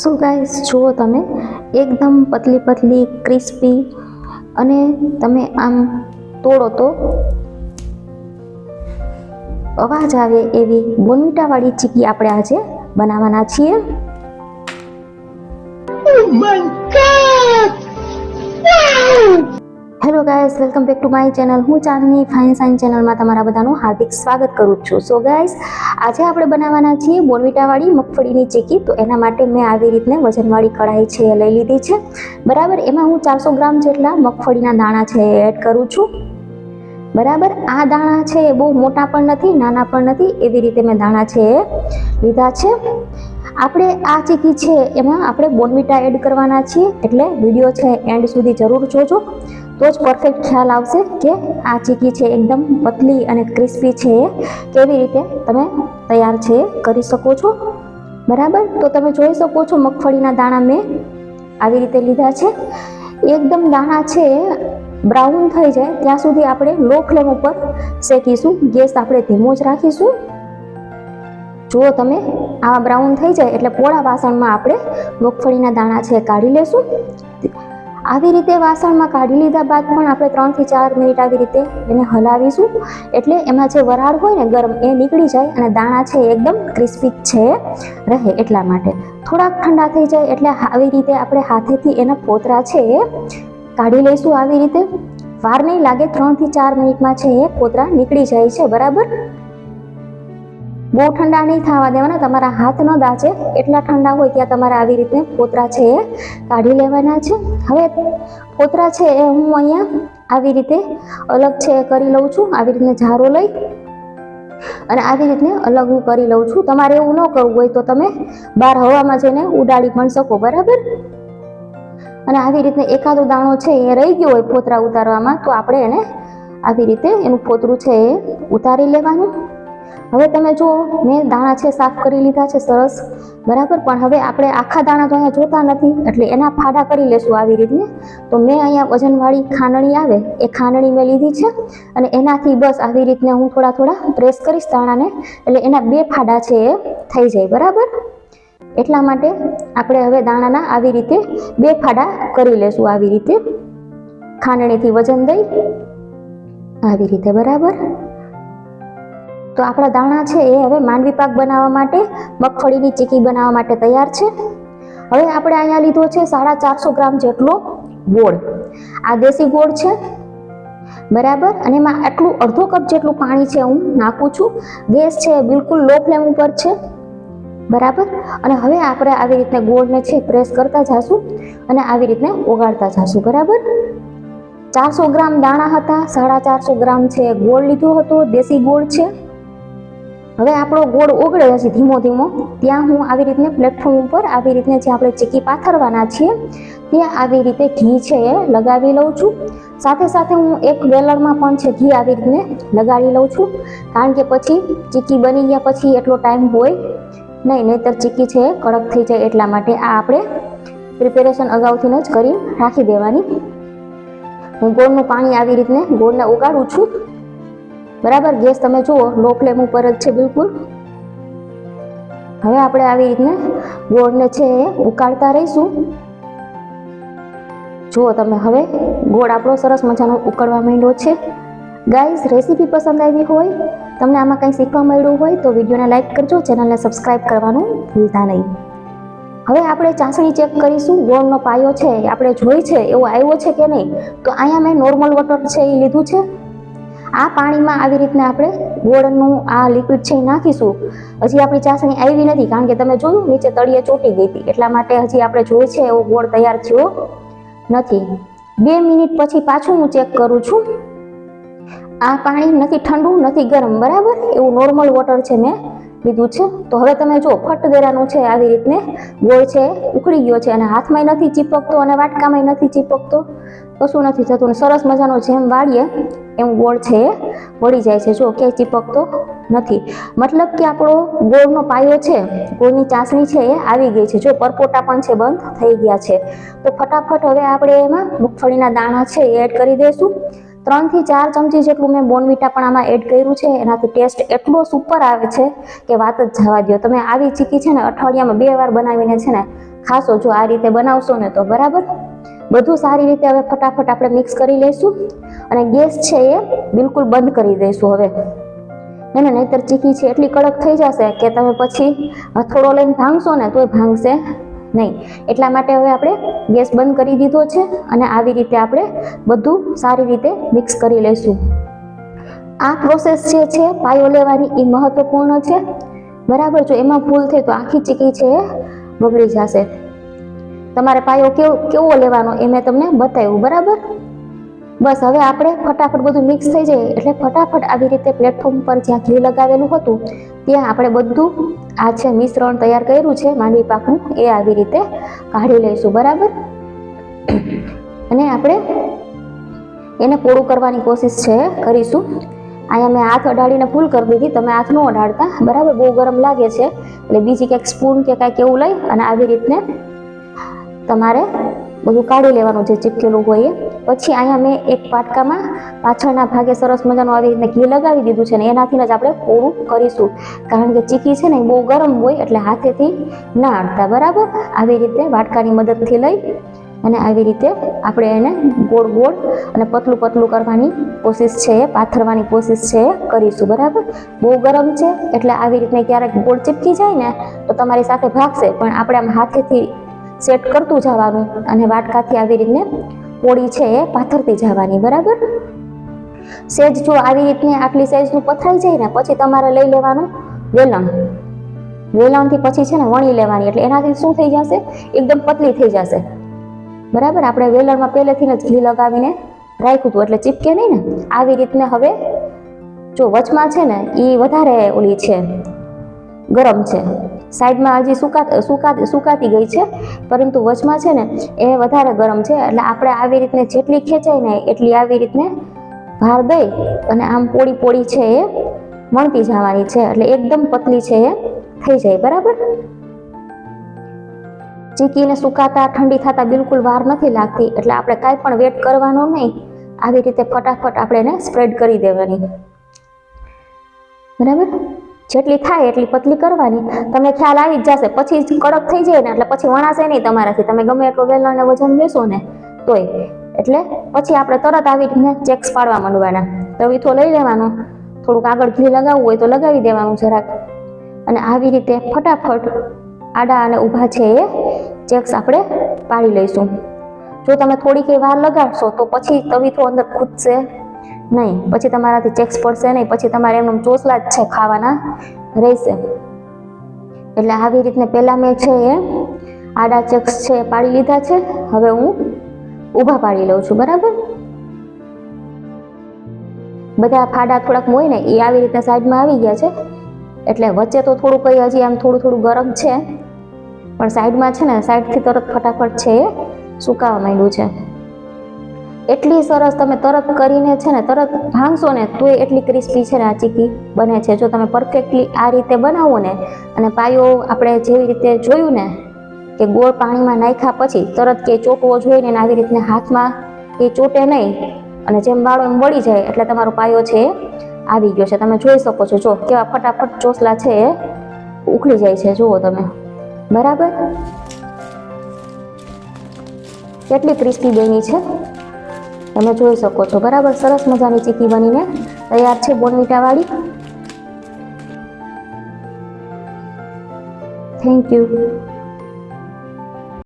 So guys જુઓ તમે? એકદમ પતલી પતલી ક્રિસ્પી અને તમે આમ તોડો તો અવાજ આવે એવી બોનવીટાવાળી ચીકી આપણે આજે બનાવવાના છીએ. Hello guys welcome back to my channel હું ચાંદની ફાઇન સાઇન ચેનલમાં તમારા બધાનું હાર્દિક સ્વાગત કરું છું. સો ગાઈસ આજે આપણે બનાવવાના છીએ બોનવીટાવાળી મગફળીની ચીકી. તો એના માટે મેં આવી રીતને વજનવાળી કઢાઈ છે લઈ લીધી છે. બરાબર, એમાં હું ચારસો ગ્રામ જેટલા મગફળીના દાણા છે એડ કરું છું. બરાબર, આ દાણા છે એ બહુ મોટા પણ નથી, નાના પણ નથી. એવી રીતે મેં દાણા છે એ લીધા છે. આપણે આ ચીકી છે એમાં આપણે બોનવીટા એડ કરવાના છીએ. એટલે વીડિયો છે એન્ડ સુધી જરૂર જોજો. તો જ પરફેક્ટ ખ્યાલ આવશે કે આ ચીકી છે એકદમ પતલી અને ક્રિસ્પી છે. એ કેવી રીતે તમે તૈયાર છે કરી શકો છો? બરાબર? તો તમે જોઈ શકો છો મગફળીના દાણા મેં આવી રીતે લીધા છે. એકદમ દાણા છે બ્રાઉન થઈ જાય. ત્યાં સુધી આપણે લો ફ્લેમ ઉપર શેકીશું. ગેસ આપણે ધીમો જ રાખીશું. જુઓ તમે, આવા બ્રાઉન થઈ જાય એટલે પોળા વાસણમાં આપણે મગફળીના દાણા છે કાઢી લેશું. આવી રીતે વાસણમાં કાઢી લીધા બાદ પણ આપણે ત્રણથી ચાર મિનિટ આવી રીતે એને હલાવીશું. એટલે એમાં જે વરાળ હોય ને ગરમ એ નીકળી જાય અને દાણા છે એકદમ ક્રિસ્પી છે, રહે એટલા માટે. થોડાક ઠંડા થઈ જાય એટલે આવી રીતે આપણે હાથેથી એના પોતરા છે એ કાઢી લઈશું. આવી રીતે વાર નહીં લાગે, ત્રણથી ચાર મિનિટમાં છે એ પોતરા નીકળી જાય છે, બરાબર? બહુ ઠંડા નહીં થવા દેવાના, તમારા હાથ ન દાચે એટલા ઠંડા હોય ત્યાં તમારે આવી રીતે પોતરા છે એ કાઢી લેવાના છે. હવે પોતરા છે એ હું અહીંયા આવી રીતે અલગ છે એ કરી લઉં છું, આવી રીતે ઝારો લઈ અને આવી રીતે અલગ હું કરી લઉં છું. તમારે એવું ન કરવું હોય તો તમે બહાર હવામાં જઈને ઉડાડી પણ શકો, બરાબર? અને આવી રીતે એકાદો દાણો છે એ રહી ગયો હોય પોતરા ઉતારવામાં, તો આપણે એને આવી રીતે એનું પોતરું છે એ ઉતારી લેવાનું. હવે તમે જુઓ, મેં દાણા છે, સાફ કરી લીધા છે, સરસ. બરાબર? પણ હવે આપણે આખા દાણા તો અહીંયા જોતા નથી, એટલે એના ફાડા કરી લેશું આવી રીતને. તો મેં અહીંયા વજનવાળી ખાંડણી આવે, એ ખાંડણી મેં લીધી છે, અને એનાથી બસ આવી રીતને હું થોડા થોડા પ્રેસ કરીશ દાણાને, એટલે એના બે ફાડા છે એ થઈ જાય, બરાબર? એટલા માટે આપણે હવે દાણાના આવી રીતે બે ફાડા કરી લેશું આવી રીતે. ખાંડણીથી વજન દઈ, આવી રીતે, બરાબર? તો આપણા દાણા છે એ હવે માંડવી પાક બનાવવા માટે, મગફળીની ચીકી બનાવવા માટે તૈયાર છે. હવે આપણે અહીંયા લીધો છે સાડા ચારસો ગ્રામ જેટલો ગોળ. આ દેશી ગોળ છે. બરાબર? અને એમાં આટલું અડધો કપ જેટલું પાણી છે હું નાખું છું. ગેસ છે બિલકુલ લો ફ્લેમ ઉપર છે. બરાબર? અને હવે આપણે આવી રીતને ગોળને છે પ્રેસ કરતા જાશું અને આવી રીતને ઓગાળતા જાશું. બરાબર? ચારસો ગ્રામ દાણા હતા, સાડા ચારસો ગ્રામ છે ગોળ લીધો હતો, દેશી ગોળ છે. હવે આપણો ગોળ ઓગળે છે ધીમો ધીમો, ત્યાં હું આવી રીતને પ્લેટફોર્મ ઉપર આવી રીતને જે આપણે ચીકી પાથરવાના છીએ, ત્યાં આવી રીતે ઘી છે એ લગાવી લઉં છું. સાથે સાથે હું એક વેલણમાં પણ છે ઘી આવી રીતને લગાડી લઉં છું. કારણ કે પછી ચીકી બની ગયા પછી એટલો ટાઈમ હોય નહીં, નહીંતર ચીકી છે કડક થઈ જાય એટલા માટે આ આપણે પ્રિપેરેશન અગાઉથી જ કરી રાખી દેવાની. હું ગોળનું પાણી આવી રીતને ગોળને ઉગાડું છું. બરાબર? ગેસ તમે જુઓ, લો ફ્લેમ ઉપર જ છે બિલકુલ. હવે આપણે આવી રીતને ગોળને છે એ ઉકાળતા રહીશું. જુઓ તમે હવે ગોળ આપણો સરસ મજાનો ઉકળવા માંડ્યો છે. ગાઈઝ રેસીપી પસંદ આવી હોય, તમને આમાં કંઈ શીખવા મળ્યું હોય તો વિડીયોને લાઇક કરજો, ચેનલને સબસ્ક્રાઈબ કરવાનું ભૂલતા નહીં. હવે આપણે ચાસણી ચેક કરીશું, ગોળનો પાયો છે આપણે જોઈ છે, એવો આવ્યો છે કે નહીં? તો અહીંયા મેં નોર્મલ વોટર છે એ લીધું છે. આ પાણીમાં આવી રીતના આપણે ગોળનું આ લિક્વિડ છે એ નાખીશું. હજી આપણી ચાસણી આવી નથી, કારણ કે તમે જોયું નીચે તળિયે ચોટી ગઈ હતી. એટલા માટે હજી આપણે જોઈ છે એવો ગોળ તૈયાર થયો નથી. બે મિનિટ પછી પાછું હું ચેક કરું છું. આ પાણી નથી ઠંડુ, નથી ગરમ, બરાબર? એવું નોર્મલ વોટર છે મેં. લીધું છે. તો હવે તમે જો ફટ દેરાનું છે આવી રીતને. ગોળ છે ઉકળી ગયો છે અને હાથમાંય નથી ચીપકતો અને વાટકામાંય નથી ચીપકતો. કશું નથી થતું. અને સરસ મજાનો જેમ વાળીએ, એમ ગોળ છે એ. વળી જાય છે. જો ક્યાંય ચીપકતો નથી. મતલબ કે આપણો ગોળનો પાયો છે, ગોળની ચાસણી છે એ આવી ગઈ છે. જો પરપોટા પણ છે, બંધ થઈ ગયા છે. તો ફટાફટ હવે આપણે એમાં મગફળીના દાણા છે એ એડ કરી દઈશું ત્રણથી ચાર ચમચી જેટલું મેં બોનવીટા પણ આમાં એડ કર્યું છે. એનાથી ટેસ્ટ એટલો સુપર આવે છે કે વાત જ જવા દો તમે આવી ચીકી છે ને અઠવાડિયામાં બે વાર બનાવીને છે ને ખાશો. જો આ રીતે બનાવશો ને તો બરાબર. બધું સારી રીતે હવે ફટાફટ આપણે મિક્સ કરી લઈશું અને ગેસ છે એ બિલકુલ બંધ કરી દઈશું હવે. ને, નહીતર ચીકી છે એટલી કડક થઈ જશે કે તમે પછી હથોડો લઈને ભાંગશો ને તોય ભાંગશે. નહીં. એટલા માટે હવે આપણે ગેસ બંધ કરી દીધો છે અને આવી રીતે આપણે બધું સારી રીતે મિક્સ કરી લઈશું. આ પ્રોસેસ જે છે, પાયો લેવાની એ મહત્વપૂર્ણ છે. બરાબર? જો એમાં ભૂલ થઈ તો આખી ચીકી છે એ બગડી જશે. તમારે પાયો કેવો કેવો લેવાનો એ મેં તમને બતાવ્યું. બરાબર? બસ હવે આપણે ફટાફટ બધું મિક્સ થઈ જાય એટલે ફટાફટ આવી રીતે પ્લેટફોર્મ પર જ્યાં ઘી લગાવેલું હતું, ત્યાં આપણે બધું આ છે મિશ્રણ તૈયાર કર્યું છે, માંડવી પાકનું, એ આવી રીતે કાઢી લઈશું, બરાબર? અને આપણે એને પોળું કરવાની કોશિશ છે, કરીશું. અહીંયા મેં હાથ અડાડીને ફૂલ કરી દીધી, તમે હાથ ન અડાડતા બરાબર? બહુ ગરમ લાગે છે. એટલે બીજી ક્યાંક સ્પૂન કે કાંઈક એવું લઈ અને આવી રીતને તમારે બધું કાઢી લેવાનું જે ચીપકેલું હોય એ. પછી અહીંયા મેં એક પાટકામાં પાછળના ભાગે સરસ મજાનું આવી રીતે ઘી લગાવી દીધું છે ને એનાથી જ આપણે કોરું કરીશું. કારણ કે ચીકી છે ને એ બહુ ગરમ હોય એટલે હાથેથી ના અડતા બરાબર? આવી રીતે વાટકાની મદદથી લઈ અને આવી રીતે આપણે એને ગોળ ગોળ અને પતલું પતલું કરવાની કોશિશ છે એ, પાથરવાની કોશિશ છે એ કરીશું, બરાબર? બહુ ગરમ છે એટલે આવી રીતે ક્યારેક ગોળ ચીપકી જાય ને તો તમારી સાથે ભાગશે, પણ આપણે આમ હાથેથી સેટ કરતું જવાનું અને વાટકાથી આવી રીતને પોળી છે એ પાથરતી જવાની, બરાબર? સેજ જો આવી રીતની આટલી સેજનું પથરાઈ જાય ને, પછી તમારે લઈ લેવાનું વેલણ. વેલણથી પછી છે ને વણી લેવાની, એટલે એનાથી શું થઈ જશે? એકદમ પતલી થઈ જશે. બરાબર? આપણે વેલણમાં પહેલેથી જ ઘી લગાવીને રાખ્યું હતું, એટલે ચીપકે નહીં ને? આવી રીતને હવે જો વચમાં છે ને એ વધારે ઓલી છે, ગરમ છે. સાઈડમાં હજી સુકા સુકા સુકાતી ગઈ છે, પરંતુ વચમાં છે ને, એ વધારે ગરમ છે. એટલે આપણે આવી રીતને જેટલી ખેંચાય ને એટલી આવી રીતને ભાર દઈ અને આમ પોળી પોળી છે એ વણતી જવાની છે. એટલે એકદમ પતલી છે એ થઈ જાય, બરાબર? ચીકીને સુકાતા, ઠંડી થતા બિલકુલ વાર નથી લાગતી. એટલે આપણે કાંઈ પણ વેટ કરવાનો નહીં. આવી રીતે ફટાફટ આપણે એને સ્પ્રેડ કરી દેવાની. બરાબર? જેટલી થાય એટલી પતલી કરવાની. તમને ખ્યાલ આવી જ જશે. પછી કડક થઈ જાય ને એટલે પછી વણાશે નહીં તમારાથી. તમે ગમે એટલો વેલણને વજન લેશો ને તોય. એટલે પછી આપણે તરત આવી રીતને ચેક્સ પાડવા માંડવાના. તવીથો લઈ લેવાનો. થોડુંક આગળ ઘી લગાવવું હોય તો લગાવી દેવાનું જરાક. અને આવી રીતે ફટાફટ આડા અને ઊભા છે એ ચેક્સ આપણે પાડી લઈશું. જો તમે થોડીક વાર લગાડશો તો પછી તવીથો અંદર ખૂદશે નહીં, પછી તમારાથી ચેક્સ પડશે નહીં, પછી તમારે એમનું ચોસલા જ છે ખાવાના, રહેશે. એટલે આવી રીતને પહેલાં મેં છે એ આડા ચેક્સ છે પાડી લીધા છે, હવે હું ઊભા પાડી લઉં છું, બરાબર? બધા ફાડા થોડાક હોય ને, એ આવી રીતે સાઈડમાં આવી ગયા છે. એટલે વચ્ચે તો થોડું કંઈ હજી આમ થોડું થોડું ગરમ છે, પણ સાઈડમાં છે ને, સાઈડથી તરત ફટાફટ છે એ સુકાવા માંડ્યું છે. એટલી સરસ તમે તરત કરીને છે ને તરત ભાંગશો ને તોય એટલી ક્રિસ્પી છે ને આ ચીકી બને છે. જો તમે પરફેક્ટલી આ રીતે બનાવો ને અને પાયો આપણે જેવી રીતે જોયું ને કે ગોળ પાણીમાં નાખ્યા પછી તરત કે ચોટવો જોઈએ ને આવી રીતને હાથમાં એ ચોટે નહીં અને જેમ વાળો એમ વળી જાય એટલે તમારો પાયો છે આવી ગયો છે. તમે જોઈ શકો છો. જો કેવા ફટાફટ ચોસલા છે એ ઉખડી જાય છે. જુઓ તમે. બરાબર? કેટલી ક્રિસ્પી બની છે? તમે જોઈ શકો છો. બરાબર? સરસ મજાની ચીકી બનીને તૈયાર છે બોનવીટા વાળી થેન્ક યુ